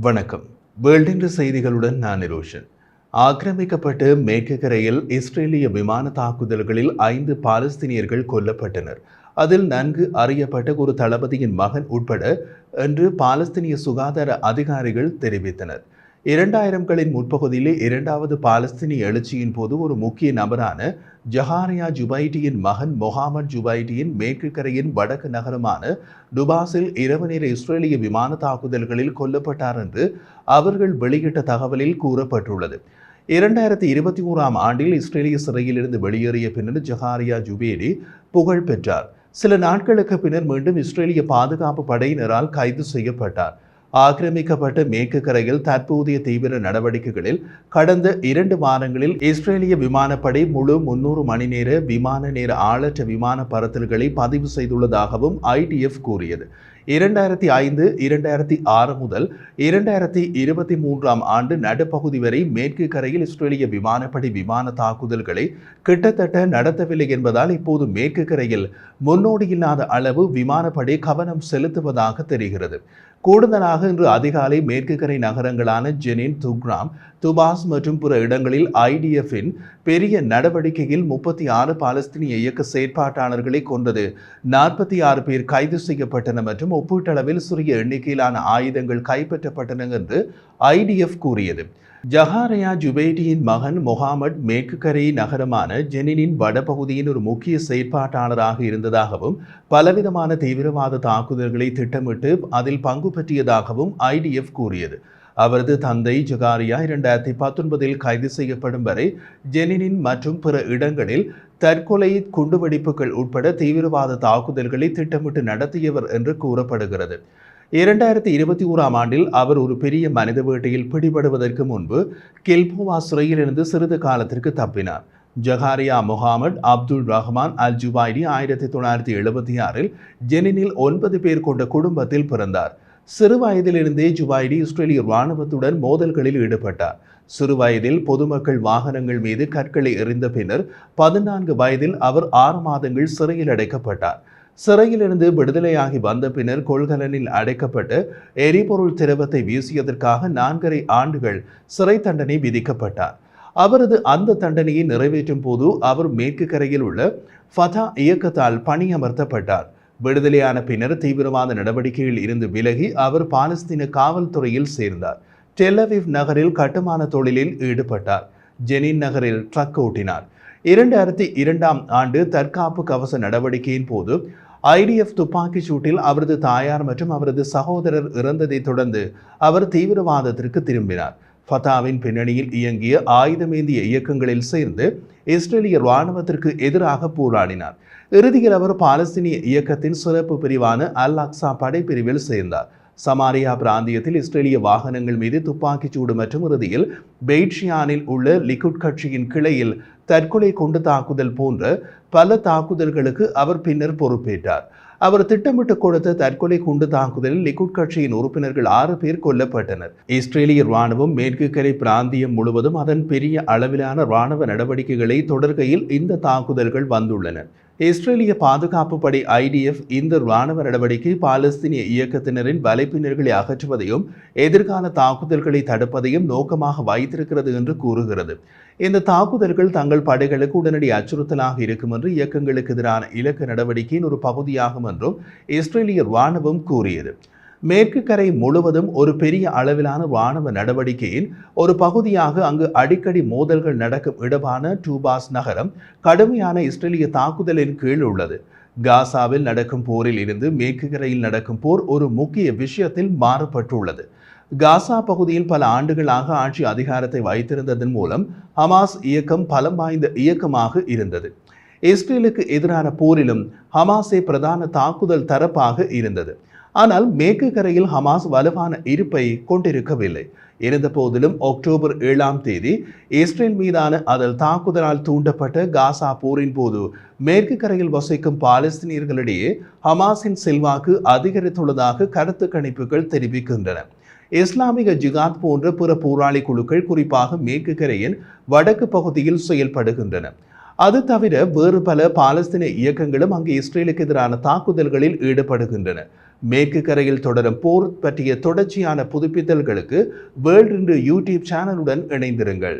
வணக்கம். வேர்ல்டின்ற செய்திகளுடன் நான் நிரோஷன். ஆக்கிரமிக்கப்பட்டு மேற்கு கரையில் இஸ்ரேலிய விமான தாக்குதல்களில் ஐந்து பாலஸ்தீனியர்கள் கொல்லப்பட்டனர். அதில் நன்கு அறியப்பட்ட ஒரு தளபதியின் மகன் உட்பட என்று பாலஸ்தீனிய சுகாதார அதிகாரிகள் தெரிவித்தனர். இரண்டாயிரம்களின் முற்பகுதியிலே இரண்டாவது பாலஸ்தீனிய எழுச்சியின் போது ஒரு முக்கிய நபரான ஜஹாரியா ஜுபைட்டியின் மகன் மொஹாமட் ஜுபைட்டியின் மேற்கு கரையின் வடக்கு நகரமான டுபாஸில் இரவு நேர இஸ்ரேலிய விமான தாக்குதல்களில் கொல்லப்பட்டார் என்று அவர்கள் வெளியிட்ட தகவலில் கூறப்பட்டுள்ளது. இரண்டாயிரத்தி இருபத்தி ஓராம் ஆண்டில் இஸ்ரேலிய சிறையிலிருந்து வெளியேறிய பின்னர் ஜஹாரியா ஜுபேடி புகழ் பெற்றார். சில நாட்களுக்கு பின்னர் மீண்டும் இஸ்ரேலிய பாதுகாப்பு படையினரால் கைது செய்யப்பட்டார். ஆக்கிரமிக்கப்பட்ட மேற்கு கரையில் தற்போதைய தீவிர நடவடிக்கைகளில் கடந்த இரண்டு வாரங்களில் இஸ்ரேலிய விமானப்படை முழு முன்னூறு மணி நேர விமான நேர ஆளற்ற விமான பறத்தல்களை பதிவு செய்துள்ளதாகவும் ஐடிஎஃப் கூறியது. இரண்டாயிரத்தி ஐந்து இரண்டாயிரத்தி ஆறு முதல் இரண்டாயிரத்தி இருபத்தி மூன்றாம் ஆண்டு நடுப்பகுதி வரை மேற்கு கரையில் இஸ்ரேலிய விமானப்படை விமான தாக்குதல்களை கிட்டத்தட்ட நடத்தவில்லை என்பதால் இப்போது மேற்கு கரையில் முன்னோடியில்லாத அளவு விமானப்படை கவனம் செலுத்துவதாக தெரிகிறது. கூடுதலாக இன்று அதிகாலை மேற்கு கரை நகரங்களான ஜெனின் துக்ராம் துபாஸ் மற்றும் பிற இடங்களில் ஐடிஎஃப்பின் பெரிய நடவடிக்கையில் முப்பத்தி ஆறு பாலஸ்தீனிய இயக்க செயற்பாட்டாளர்களை கொண்டது நாற்பத்தி ஆறு பேர் கைது செய்யப்பட்டன மற்றும் ஒப்பீட்டளவில் சிறிய எண்ணிக்கையிலான ஆயுதங்கள் கைப்பற்றப்பட்டன என்று ஐடிஎஃப் கூறியது. ஜஹாரியா ஜுபைடியின் மகன் முகாமட் மேற்குக்கரை நகரமான ஜெனினின் வடபகுதியின் ஒரு முக்கிய செயற்பாட்டாளராக இருந்ததாகவும் பலவிதமான தீவிரவாத தாக்குதல்களை திட்டமிட்டு அதில் பங்கு பற்றியதாகவும் ஐடிஎஃப் கூறியது. அவரது தந்தை ஜகாரியா இரண்டாயிரத்தி பத்தொன்பதில் கைது செய்யப்படும் வரை ஜெனினின் மற்றும் பிற இடங்களில் தற்கொலை குண்டுவெடிப்புகள் உட்பட தீவிரவாத தாக்குதல்களை திட்டமிட்டு நடத்தியவர் என்று கூறப்படுகிறது. இரண்டாயிரத்தி இருபத்தி ஓராம் ஆண்டில் அவர் ஒரு பெரிய மனித வேட்டையில் பிடிபடுவதற்கு முன்பு கில்போவா சிறையிலிருந்து சிறிது காலத்திற்கு தப்பினார். ஜஹாரியா முகாமட் அப்துல் ரஹ்மான் அல் ஜுபாய்டி ஆயிரத்தி தொள்ளாயிரத்தி எழுபத்தி ஆறில் ஜெனினில் ஒன்பது பேர் கொண்ட குடும்பத்தில் பிறந்தார். சிறு வயதிலிருந்தே ஜுபாய்டி இஸ்ரேலிய இராணுவத்துடன் மோதல்களில் ஈடுபட்டார். சிறு வயதில் பொதுமக்கள் வாகனங்கள் மீது கற்களை எறிந்த பின்னர் பதினான்கு வயதில் அவர் ஆறு மாதங்கள் சிறையில் அடைக்கப்பட்டார். சிறையிலிருந்து விடுதலையாகி வந்த பின்னர் கொள்கலனில் அடைக்கப்பட்டு எரிபொருள் திரவத்தை வீசியதற்காக நான்கரை ஆண்டுகள் சிறை தண்டனை விதிக்கப்பட்டார். அவரது அந்த தண்டனையை நிறைவேற்றும் போது அவர் மேற்கு கரையில் உள்ள ஃபதா இயக்கத்தால் பணியமர்த்தப்பட்டார். விடுதலையான பின்னர் தீவிரவாத நடவடிக்கையில் இருந்து விலகி அவர் பாலஸ்தீன காவல்துறையில் சேர்ந்தார். டெல்லவிவ் நகரில் கட்டுமான தொழிலில் ஈடுபட்டார். ஜெனின் நகரில் ட்ரக் ஓட்டினார். இரண்டாயிரத்தி இரண்டாம் ஆண்டு தற்காப்பு கவச நடவடிக்கையின் போது ஐடிஎஃப் துப்பாக்கி சூட்டில் அவரது தாயார் மற்றும் அவரது சகோதரர் இறந்ததை தொடர்ந்து அவர் தீவிரவாதத்திற்கு திரும்பினார். ஃபதாவின் பின்னணியில் இயங்கிய ஆயுதமேந்திய இயக்கங்களில் சேர்ந்து இஸ்ரேலிய இராணுவத்திற்கு எதிராக போராடினார். இறுதியில் அவர் பாலஸ்தீனிய இயக்கத்தின் சிறப்பு பிரிவான அல் அக்சா படைப்பிரிவில் சேர்ந்தார். சமாரியா பிராந்தியத்தில் இஸ்ரேலிய வாகனங்கள் மீது துப்பாக்கிச்சூடு மற்றும் இறுதியில் பெய்ட்ஷியானில் உள்ள லிகுட் கட்சியின் கிளையில் தற்கொலை கொண்டு தாக்குதல் போன்ற பல தாக்குதல்களுக்கு அவர் பின்னர் பொறுப்பேற்றார். அவர் திட்டமிட்டு கொடுத்த தற்கொலை குண்டு தாக்குதலில் லிகுட் கட்சியின் உறுப்பினர்கள் ஆறு பேர் கொல்லப்பட்டனர். இஸ்ரேலிய ராணுவம் மேற்கு கரை பிராந்தியம் முழுவதும் அதன் பெரிய அளவிலான ராணுவ நடவடிக்கைகளை தொடர்கையில் இந்த தாக்குதல்கள் வந்துள்ளன. இஸ்ரேலிய பாதுகாப்பு படை ஐடிஎஃப் இந்த இராணுவ நடவடிக்கை பாலஸ்தீனிய இயக்கத்தினரின் வலைப்பினர்களை அகற்றுவதையும் எதிர்கால தாக்குதல்களை தடுப்பதையும் நோக்கமாக வைத்திருக்கிறது என்று கூறுகிறது. இந்த தாக்குதல்கள் தங்கள் படைகளுக்கு உடனடி அச்சுறுத்தலாக இருக்கும் என்று இயக்கங்களுக்கு எதிரான இலக்கு நடவடிக்கையின் ஒரு பகுதியாகும் என்றும் இஸ்ரேலிய இராணுவம் கூறியது. மேற்கு கரை முழுவதும் ஒரு பெரிய அளவிலான இராணுவ நடவடிக்கையின் ஒரு பகுதியாக அங்கு அடிக்கடி மோதல்கள் நடக்கும் இடமான டூபாஸ் நகரம் கடுமையான இஸ்ரேலிய தாக்குதலின் கீழ் உள்ளது. காசாவில் நடக்கும் போரில் இருந்து மேற்கு கரையில் நடக்கும் போர் ஒரு முக்கிய விஷயத்தில் மாறுபட்டுள்ளது. காசா பகுதியில் பல ஆண்டுகளாக ஆட்சி அதிகாரத்தை வைத்திருந்ததன் மூலம் ஹமாஸ் இயக்கம் பலம் வாய்ந்த இயக்கமாக இருந்தது. இஸ்ரேலுக்கு எதிரான போரிலும் ஹமாஸே பிரதான தாக்குதல் தரப்பாக இருந்தது. ஆனால் மேற்கு கரையில் ஹமாஸ் வலுவான இருப்பை கொண்டிருக்கவில்லை. இருந்த போதிலும் அக்டோபர் ஏழாம் தேதி இஸ்ரேல் மீதான அதில் தாக்குதலால் தூண்டப்பட்ட காசா போரின் போது மேற்கு கரையில் வசிக்கும் பாலஸ்தீனியர்களிடையே ஹமாஸின் செல்வாக்கு அதிகரித்துள்ளதாக கருத்து கணிப்புகள் தெரிவிக்கின்றன. இஸ்லாமிக ஜிகாத் போன்ற பிற போராளி குழுக்கள் குறிப்பாக மேற்கு கரையின் வடக்கு பகுதியில் செயல்படுகின்றன. அது தவிர வேறு பல பாலஸ்தீன இயக்கங்களும் அங்கு இஸ்ரேலுக்கு எதிரான தாக்குதல்களில் ஈடுபடுகின்றன. மேற்கு கரையில் தொடரும் போர் பற்றிய தொடர்ச்சியான புதுப்பித்தல்களுக்கு வேர்ல்ட் இன்று யூடியூப் சேனலுடன் இணைந்திருங்கள்.